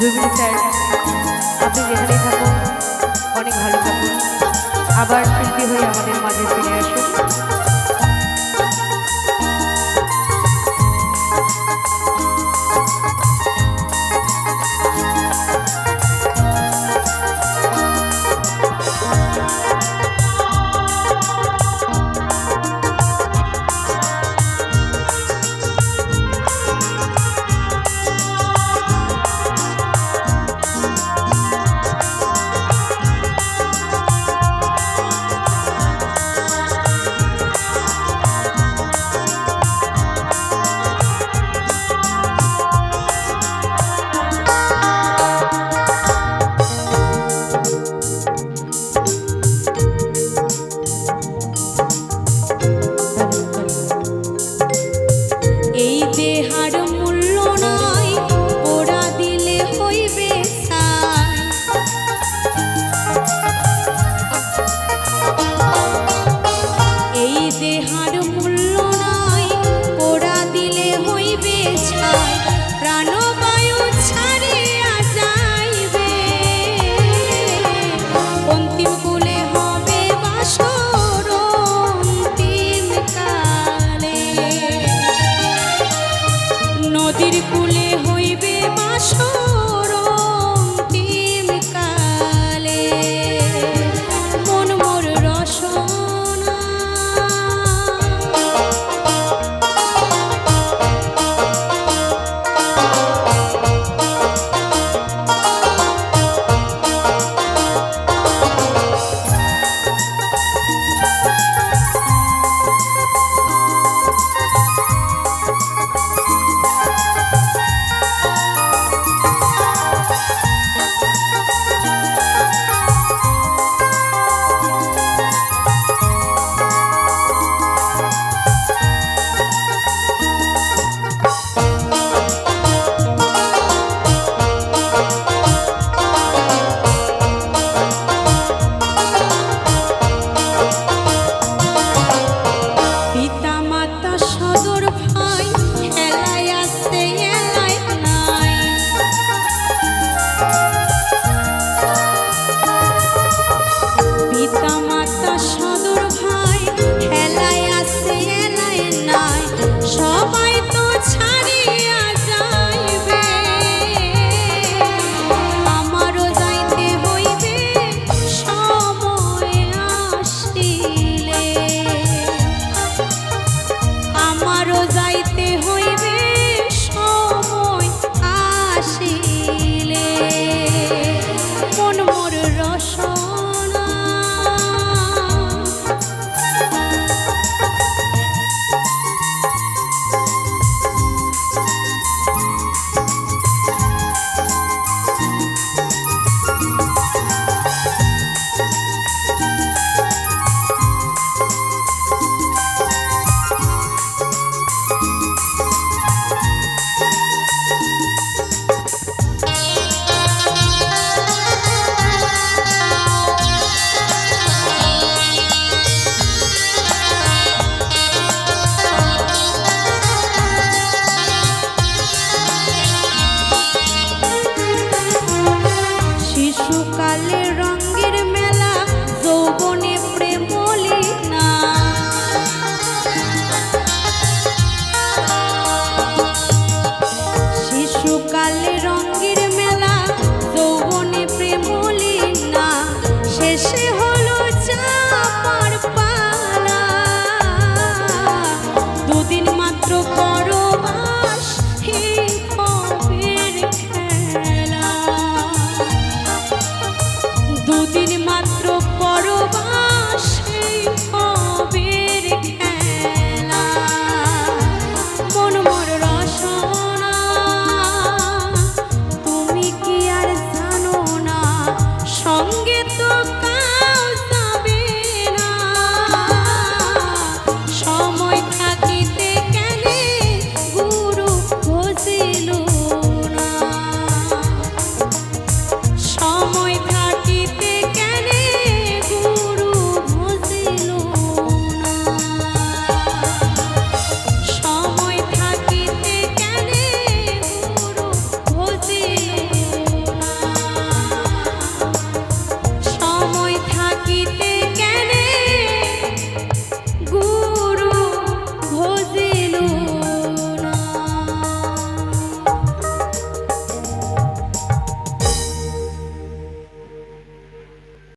Rabindra sir আপনি যেখানে থাকুন, অনেক ভালো থাকুন। আবার শিল্পী হয়ে আমাদের মাঝে ফিরে আসুন। বিছায়